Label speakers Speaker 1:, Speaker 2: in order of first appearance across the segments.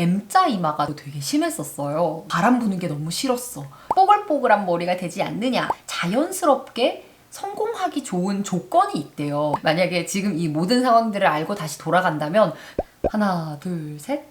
Speaker 1: M자 이마가 되게 심했었어요. 바람 부는 게 너무 싫었어. 뽀글뽀글한 머리가 되지 않느냐. 자연스럽게 성공하기 좋은 조건이 있대요. 만약에 지금 이 모든 상황들을 알고 다시 돌아간다면 하나, 둘, 셋.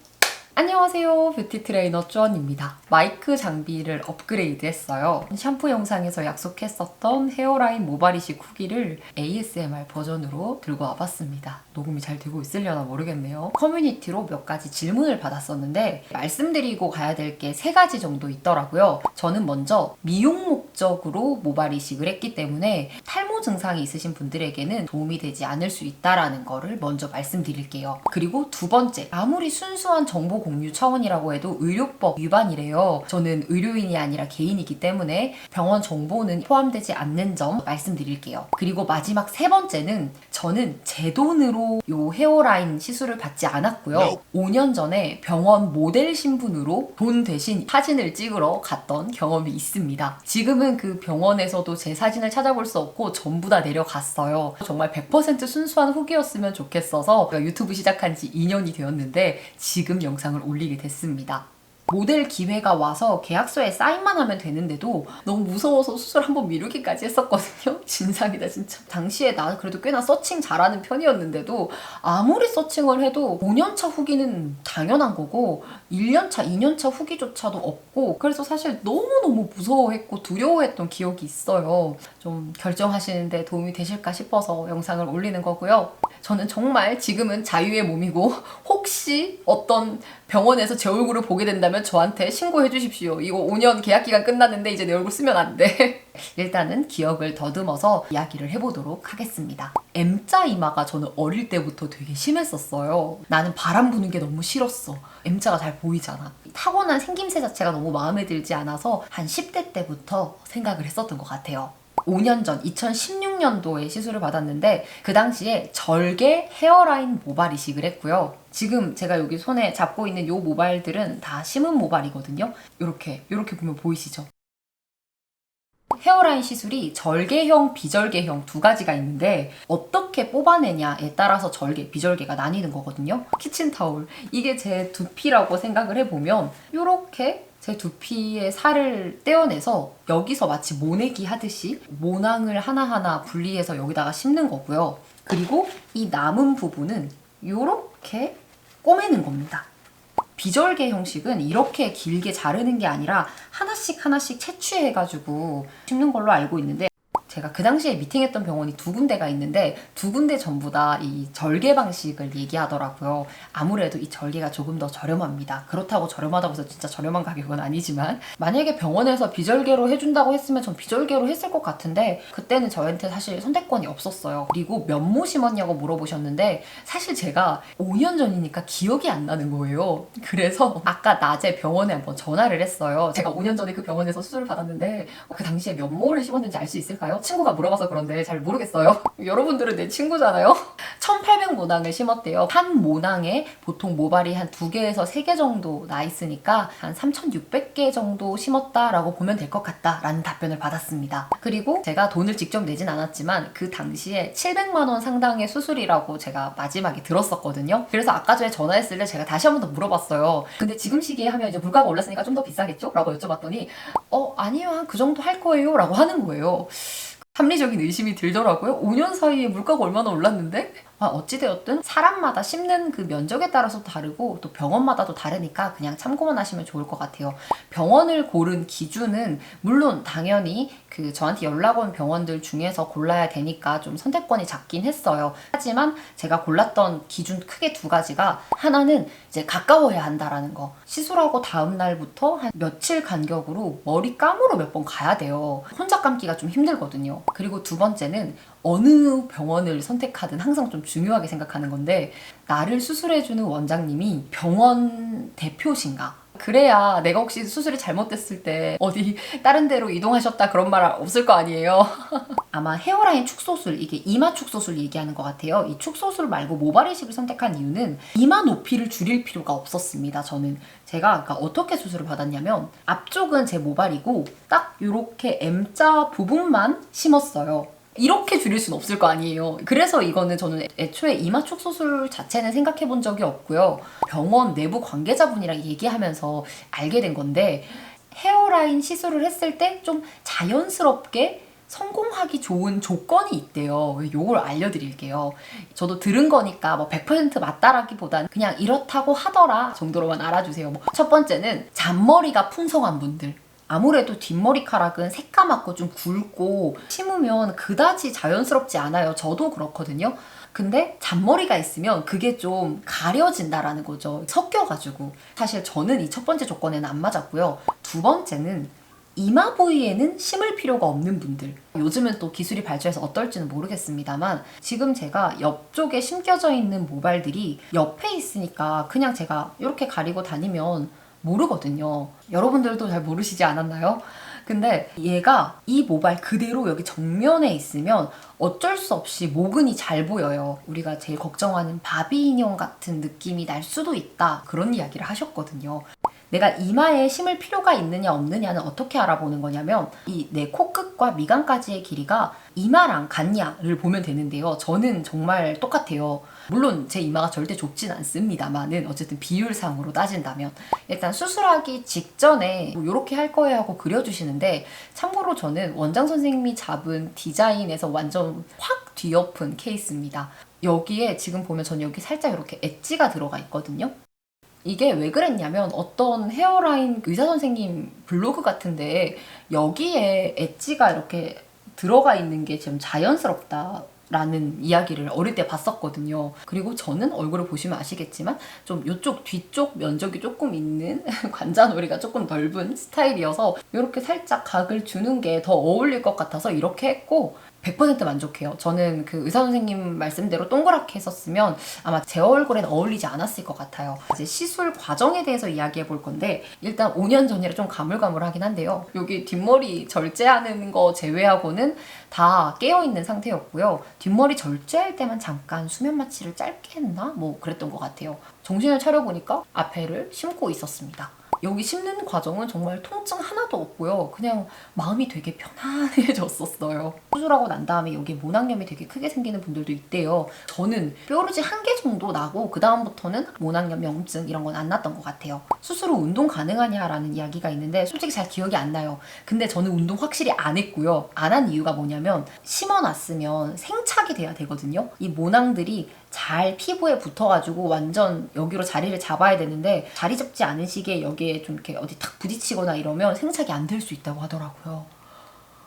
Speaker 1: 안녕하세요. 뷰티 트레이너 쭈언입니다. 마이크 장비를 업그레이드 했어요. 샴푸 영상에서 약속했었던 헤어라인 모발이식 후기를 ASMR 버전으로 들고 와봤습니다. 녹음이 잘 되고 있으려나 모르겠네요. 커뮤니티로 몇 가지 질문을 받았었는데 말씀드리고 가야 될 게 세 가지 정도 있더라고요. 저는 먼저 미용 목적으로 모발 이식을 했기 때문에 탈모 증상이 있으신 분들에게는 도움이 되지 않을 수 있다라는 거를 먼저 말씀드릴게요. 그리고 두 번째, 아무리 순수한 정보 공유 차원이라고 해도 의료법 위반이래요. 저는 의료인이 아니라 개인이기 때문에 병원 정보는 포함되지 않는 점 말씀드릴게요. 그리고 마지막 세 번째는 저는 제 돈으로 요 헤어라인 시술을 받지 않았고요. 5년 전에 병원 모델 신분으로 돈 대신 사진을 찍으러 갔던 경험이 있습니다. 지금은 그 병원에서도 제 사진을 찾아볼 수 없고 전부 다 내려갔어요. 정말 100% 순수한 후기였으면 좋겠어서 유튜브 시작한 지 2년이 되었는데 지금 영상 을 올리게 됐습니다. 모델 기회가 와서 계약서에 사인만 하면 되는데도 너무 무서워서 수술 한번 미루기까지 했었거든요. 진상이다 진짜. 당시에 나 그래도 꽤나 서칭 잘하는 편이었는데도 아무리 서칭을 해도 5년차 후기는 당연한 거고 1년차, 2년차 후기조차도 없고 그래서 사실 너무너무 무서워했고 두려워했던 기억이 있어요. 좀 결정하시는데 도움이 되실까 싶어서 영상을 올리는 거고요. 저는 정말 지금은 자유의 몸이고 혹시 어떤 병원에서 제 얼굴을 보게 된다면 저한테 신고해 주십시오. 이거 5년 계약 기간 끝났는데 이제 내 얼굴 쓰면 안 돼. 일단은 기억을 더듬어서 이야기를 해보도록 하겠습니다. M자 이마가 저는 어릴 때부터 되게 심했었어요. 나는 바람 부는 게 너무 싫었어. M자가 잘 보이잖아. 타고난 생김새 자체가 너무 마음에 들지 않아서 한 10대 때부터 생각을 했었던 것 같아요. 5년 전 2016년도에 시술을 받았는데 그 당시에 절개 헤어라인 모발 이식을 했고요. 지금 제가 여기 손에 잡고 있는 요 모발들은 다 심은 모발이거든요. 이렇게 이렇게 보면 보이시죠? 헤어라인 시술이 절개형, 비절개형 두 가지가 있는데 어떻게 뽑아내냐에 따라서 절개, 비절개가 나뉘는 거거든요. 키친타올. 이게 제 두피라고 생각을 해보면 이렇게 제 두피의 살을 떼어내서 여기서 마치 모내기 하듯이 모낭을 하나하나 분리해서 여기다가 심는 거고요. 그리고 이 남은 부분은 이렇게 꼬매는 겁니다. 비절개 형식은 이렇게 길게 자르는 게 아니라 하나씩 하나씩 채취해가지고 심는 걸로 알고 있는데 제가 그 당시에 미팅했던 병원이 두 군데가 있는데 두 군데 전부 다 이 절개 방식을 얘기하더라고요. 아무래도 이 절개가 조금 더 저렴합니다. 그렇다고 저렴하다고 해서 진짜 저렴한 가격은 아니지만 만약에 병원에서 비절개로 해준다고 했으면 전 비절개로 했을 것 같은데 그때는 저한테 사실 선택권이 없었어요. 그리고 면모 심었냐고 물어보셨는데 사실 제가 5년 전이니까 기억이 안 나는 거예요. 그래서 아까 낮에 병원에 한번 전화를 했어요. 제가 5년 전에 그 병원에서 수술을 받았는데 그 당시에 면모를 심었는지 알 수 있을까요? 친구가 물어봐서 그런데 잘 모르겠어요. 여러분들은 내 친구잖아요. 1800 모낭을 심었대요. 한 모낭에 보통 모발이 한두 개에서 세개 정도 나 있으니까 한 3600개 정도 심었다라고 보면 될 것 같다라는 답변을 받았습니다. 그리고 제가 돈을 직접 내진 않았지만 그 당시에 700만 원 상당의 수술이라고 제가 마지막에 들었었거든요. 그래서 아까 전에 전화했을 때 제가 다시 한 번 더 물어봤어요. 근데 지금 시기에 하면 이제 물가가 올랐으니까 좀 더 비싸겠죠? 라고 여쭤봤더니 어 아니요 한그 정도 할 거예요 라고 하는 거예요. 합리적인 의심이 들더라고요. 5년 사이에 물가가 얼마나 올랐는데? 아, 어찌되었든 사람마다 심는 그 면적에 따라서 다르고 또 병원마다도 다르니까 그냥 참고만 하시면 좋을 것 같아요. 병원을 고른 기준은 물론 당연히 그 저한테 연락 온 병원들 중에서 골라야 되니까 좀 선택권이 작긴 했어요. 하지만 제가 골랐던 기준 크게 두 가지가 하나는 이제 가까워야 한다라는 거. 시술하고 다음 날부터 한 며칠 간격으로 머리 감으로 몇 번 가야 돼요. 혼자 감기가 좀 힘들거든요. 그리고 두 번째는 어느 병원을 선택하든 항상 좀 중요하게 생각하는 건데 나를 수술해주는 원장님이 병원 대표신가? 그래야 내가 혹시 수술이 잘못됐을 때 어디 다른 데로 이동하셨다 그런 말 없을 거 아니에요. 아마 헤어라인 축소술 이게 이마 축소술 얘기하는 것 같아요. 이 축소술 말고 모발 이식을 선택한 이유는 이마 높이를 줄일 필요가 없었습니다. 저는 제가 그러니까 어떻게 수술을 받았냐면 앞쪽은 제 모발이고 딱 이렇게 M자 부분만 심었어요. 이렇게 줄일 수는 없을 거 아니에요. 그래서 이거는 저는 애초에 이마촉 수술 자체는 생각해 본 적이 없고요. 병원 내부 관계자분이랑 얘기하면서 알게 된 건데 헤어라인 시술을 했을 때 좀 자연스럽게 성공하기 좋은 조건이 있대요. 요걸 알려드릴게요. 저도 들은 거니까 뭐 100% 맞다라기보다는 그냥 이렇다고 하더라 정도로만 알아주세요. 뭐 첫 번째는 잔머리가 풍성한 분들. 아무래도 뒷머리카락은 새까맣고 좀 굵고 심으면 그다지 자연스럽지 않아요. 저도 그렇거든요. 근데 잔머리가 있으면 그게 좀 가려진다라는 거죠. 섞여가지고. 사실 저는 이 첫 번째 조건에는 안 맞았고요. 두 번째는 이마 부위에는 심을 필요가 없는 분들. 요즘은 또 기술이 발전해서 어떨지는 모르겠습니다만 지금 제가 옆쪽에 심겨져 있는 모발들이 옆에 있으니까 그냥 제가 이렇게 가리고 다니면 모르거든요. 여러분들도 잘 모르시지 않았나요? 근데 얘가 이 모발 그대로 여기 정면에 있으면 어쩔 수 없이 모근이 잘 보여요. 우리가 제일 걱정하는 바비 인형 같은 느낌이 날 수도 있다. 그런 이야기를 하셨거든요. 내가 이마에 심을 필요가 있느냐 없느냐는 어떻게 알아보는 거냐면 이 내 코끝과 미간까지의 길이가 이마랑 같냐를 보면 되는데요. 저는 정말 똑같아요. 물론 제 이마가 절대 좁진 않습니다만은 어쨌든 비율상으로 따진다면 일단 수술하기 직전에 뭐 이렇게 할 거예요 하고 그려주시는데 참고로 저는 원장 선생님이 잡은 디자인에서 완전 확 뒤엎은 케이스입니다. 여기에 지금 보면 전 여기 살짝 이렇게 엣지가 들어가 있거든요. 이게 왜 그랬냐면 어떤 헤어라인 의사 선생님 블로그 같은데 여기에 엣지가 이렇게 들어가 있는 게 좀 자연스럽다. 라는 이야기를 어릴 때 봤었거든요. 그리고 저는 얼굴을 보시면 아시겠지만 좀 이쪽 뒤쪽 면적이 조금 있는 관자놀이가 조금 넓은 스타일이어서 이렇게 살짝 각을 주는 게 더 어울릴 것 같아서 이렇게 했고 100% 만족해요. 저는 그 의사 선생님 말씀대로 동그랗게 했었으면 아마 제 얼굴엔 어울리지 않았을 것 같아요. 이제 시술 과정에 대해서 이야기해 볼 건데 일단 5년 전이라 좀 가물가물하긴 한데요. 여기 뒷머리 절제하는 거 제외하고는 다 깨어 있는 상태였고요. 뒷머리 절제할 때만 잠깐 수면 마취를 짧게 했나? 뭐 그랬던 것 같아요. 정신을 차려 보니까 앞에를 심고 있었습니다. 여기 심는 과정은 정말 통증 하나도 없고요. 그냥 마음이 되게 편안해졌었어요. 수술하고 난 다음에 여기 모낭염이 되게 크게 생기는 분들도 있대요. 저는 뾰루지 한 개 정도 나고 그 다음부터는 모낭염, 염증 이런 건 안 났던 것 같아요. 수술 후 운동 가능하냐라는 이야기가 있는데 솔직히 잘 기억이 안 나요. 근데 저는 운동 확실히 안 했고요. 안 한 이유가 뭐냐면 심어놨으면 생착이 돼야 되거든요. 이 모낭들이 잘 피부에 붙어가지고 완전 여기로 자리를 잡아야 되는데 자리 잡지 않은 시기에 여기에 좀 이렇게 어디 탁 부딪히거나 이러면 생착이 안 될 수 있다고 하더라고요.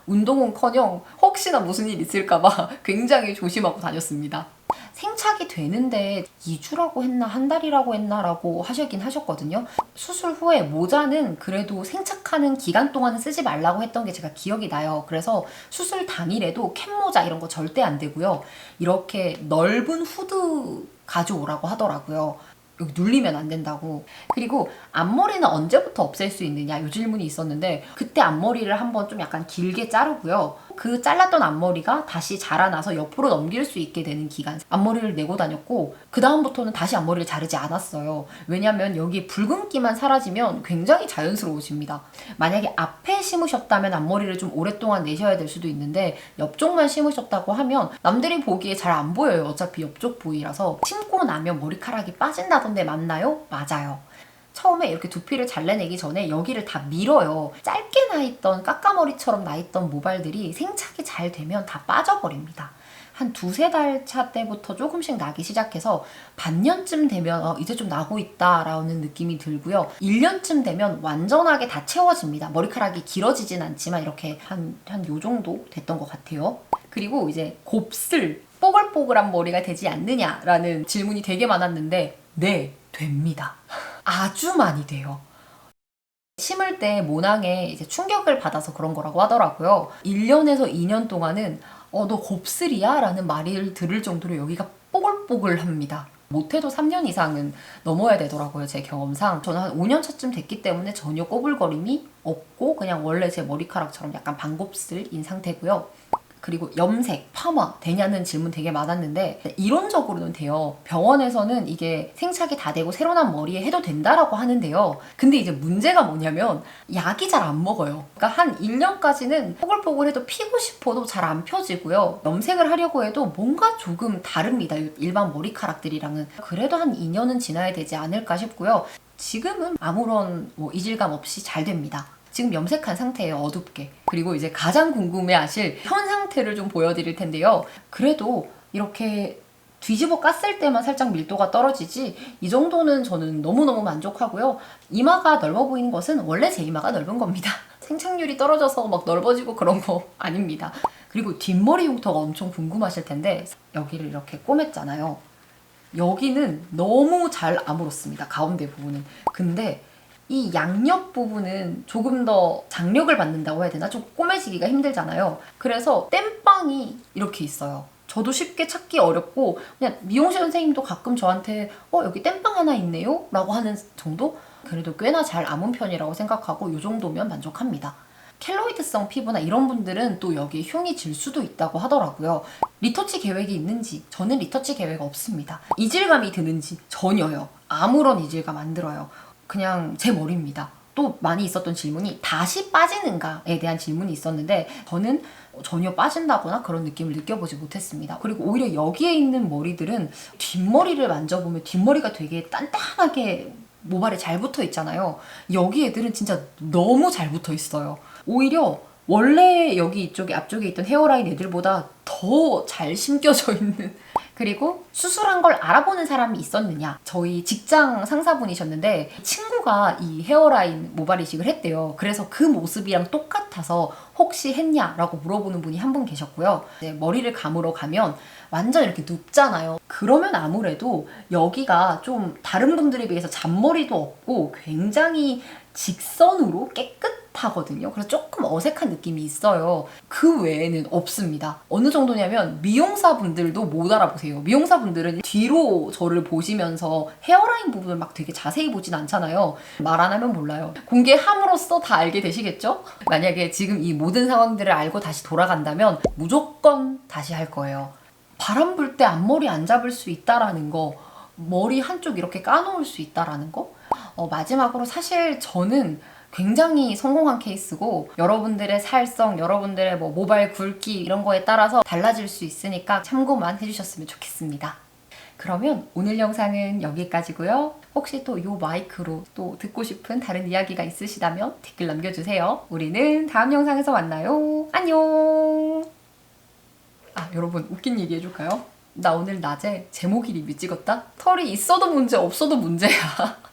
Speaker 1: 운동은커녕 혹시나 무슨 일 있을까봐 굉장히 조심하고 다녔습니다. 생착이 되는데 2주라고 했나 한 달이라고 했나라고 하시긴 하셨거든요. 수술 후에 모자는 그래도 생착하는 기간 동안은 쓰지 말라고 했던 게 제가 기억이 나요. 그래서 수술 당일에도 캡 모자 이런 거 절대 안 되고요. 이렇게 넓은 후드 가져오라고 하더라고요. 여기 눌리면 안 된다고. 그리고 앞머리는 언제부터 없앨 수 있느냐 이 질문이 있었는데 그때 앞머리를 한번 좀 약간 길게 자르고요. 그 잘랐던 앞머리가 다시 자라나서 옆으로 넘길 수 있게 되는 기간 앞머리를 내고 다녔고 그 다음부터는 다시 앞머리를 자르지 않았어요. 왜냐면 여기 붉은기만 사라지면 굉장히 자연스러워집니다. 만약에 앞에 심으셨다면 앞머리를 좀 오랫동안 내셔야 될 수도 있는데 옆쪽만 심으셨다고 하면 남들이 보기에 잘 안 보여요. 어차피 옆쪽 부위라서 심고 나면 머리카락이 빠진다던데 맞나요? 맞아요. 처음에 이렇게 두피를 잘라내기 전에 여기를 다 밀어요. 짧게 나 있던 까까머리처럼 나 있던 모발들이 생착이 잘 되면 다 빠져버립니다. 한 두세 달 차 때부터 조금씩 나기 시작해서 반년쯤 되면 어, 이제 좀 나고 있다라는 느낌이 들고요. 1년쯤 되면 완전하게 다 채워집니다. 머리카락이 길어지진 않지만 이렇게 한, 한 요 정도 됐던 것 같아요. 그리고 이제 곱슬, 뽀글뽀글한 머리가 되지 않느냐라는 질문이 되게 많았는데 네, 됩니다. 아주 많이 돼요. 심을 때 모낭에 이제 충격을 받아서 그런 거라고 하더라고요. 1년에서 2년 동안은 어, 너 곱슬이야? 라는 말을 들을 정도로 여기가 뽀글뽀글합니다. 못해도 3년 이상은 넘어야 되더라고요, 제 경험상. 저는 한 5년 차쯤 됐기 때문에 전혀 꼬불거림이 없고, 그냥 원래 제 머리카락처럼 약간 반곱슬인 상태고요. 그리고 염색, 파마 되냐는 질문 되게 많았는데 이론적으로는 돼요. 병원에서는 이게 생착이 다 되고 새로 난 머리에 해도 된다라고 하는데요. 근데 이제 문제가 뭐냐면 약이 잘 안 먹어요. 그러니까 한 1년까지는 포글포글해도 피고 싶어도 잘 안 펴지고요. 염색을 하려고 해도 뭔가 조금 다릅니다. 일반 머리카락들이랑은. 그래도 한 2년은 지나야 되지 않을까 싶고요. 지금은 아무런 뭐 이질감 없이 잘 됩니다. 지금 염색한 상태예요, 어둡게. 그리고 이제 가장 궁금해하실 현 상태를 좀 보여드릴 텐데요. 그래도 이렇게 뒤집어 깠을 때만 살짝 밀도가 떨어지지 이 정도는 저는 너무너무 만족하고요. 이마가 넓어 보이는 것은 원래 제 이마가 넓은 겁니다. 생착률이 떨어져서 막 넓어지고 그런 거 아닙니다. 그리고 뒷머리 흉터가 엄청 궁금하실 텐데 여기를 이렇게 꼬맸잖아요. 여기는 너무 잘 아물었습니다. 가운데 부분은. 근데 이 양옆 부분은 조금 더 장력을 받는다고 해야 되나? 좀 꼬매지기가 힘들잖아요. 그래서 땜빵이 이렇게 있어요. 저도 쉽게 찾기 어렵고 그냥 미용실 선생님도 가끔 저한테 어 여기 땜빵 하나 있네요 라고 하는 정도? 그래도 꽤나 잘 아문 편이라고 생각하고 이 정도면 만족합니다. 켈로이드성 피부나 이런 분들은 또 여기에 흉이 질 수도 있다고 하더라고요. 리터치 계획이 있는지 저는 리터치 계획 없습니다. 이질감이 드는지 전혀요. 아무런 이질감 안 들어요. 그냥 제 머리입니다. 또 많이 있었던 질문이 다시 빠지는가에 대한 질문이 있었는데 저는 전혀 빠진다거나 그런 느낌을 느껴보지 못했습니다. 그리고 오히려 여기에 있는 머리들은 뒷머리를 만져보면 뒷머리가 되게 단단하게 모발에 잘 붙어 있잖아요. 여기 애들은 진짜 너무 잘 붙어 있어요. 오히려 원래 여기 이쪽에 앞쪽에 있던 헤어라인 애들보다 더 잘 심겨져 있는 그리고 수술한 걸 알아보는 사람이 있었느냐. 저희 직장 상사분이셨는데 친구가 이 헤어라인 모발 이식을 했대요. 그래서 그 모습이랑 똑같아서 혹시 했냐라고 물어보는 분이 한 분 계셨고요. 머리를 감으러 가면 완전 이렇게 눕잖아요. 그러면 아무래도 여기가 좀 다른 분들에 비해서 잔머리도 없고 굉장히 직선으로 깨끗하거든요. 그래서 조금 어색한 느낌이 있어요. 그 외에는 없습니다. 어느 정도냐면 미용사 분들도 못 알아보세요. 미용사 분들은 뒤로 저를 보시면서 헤어라인 부분을 막 되게 자세히 보진 않잖아요. 말 안 하면 몰라요. 공개함으로써 다 알게 되시겠죠? 만약에 지금 이 모든 상황들을 알고 다시 돌아간다면 무조건 다시 할 거예요. 바람 불 때 앞머리 안 잡을 수 있다라는 거, 머리 한쪽 이렇게 까놓을 수 있다라는 거, 어, 마지막으로 사실 저는 굉장히 성공한 케이스고 여러분들의 살성, 여러분들의 뭐 모발 굵기 이런 거에 따라서 달라질 수 있으니까 참고만 해주셨으면 좋겠습니다. 그러면 오늘 영상은 여기까지고요. 혹시 또 이 마이크로 또 듣고 싶은 다른 이야기가 있으시다면 댓글 남겨주세요. 우리는 다음 영상에서 만나요. 안녕. 아 여러분 웃긴 얘기 해줄까요? 나 오늘 낮에 제목 이름이 찍었다? 털이 있어도 문제 없어도 문제야.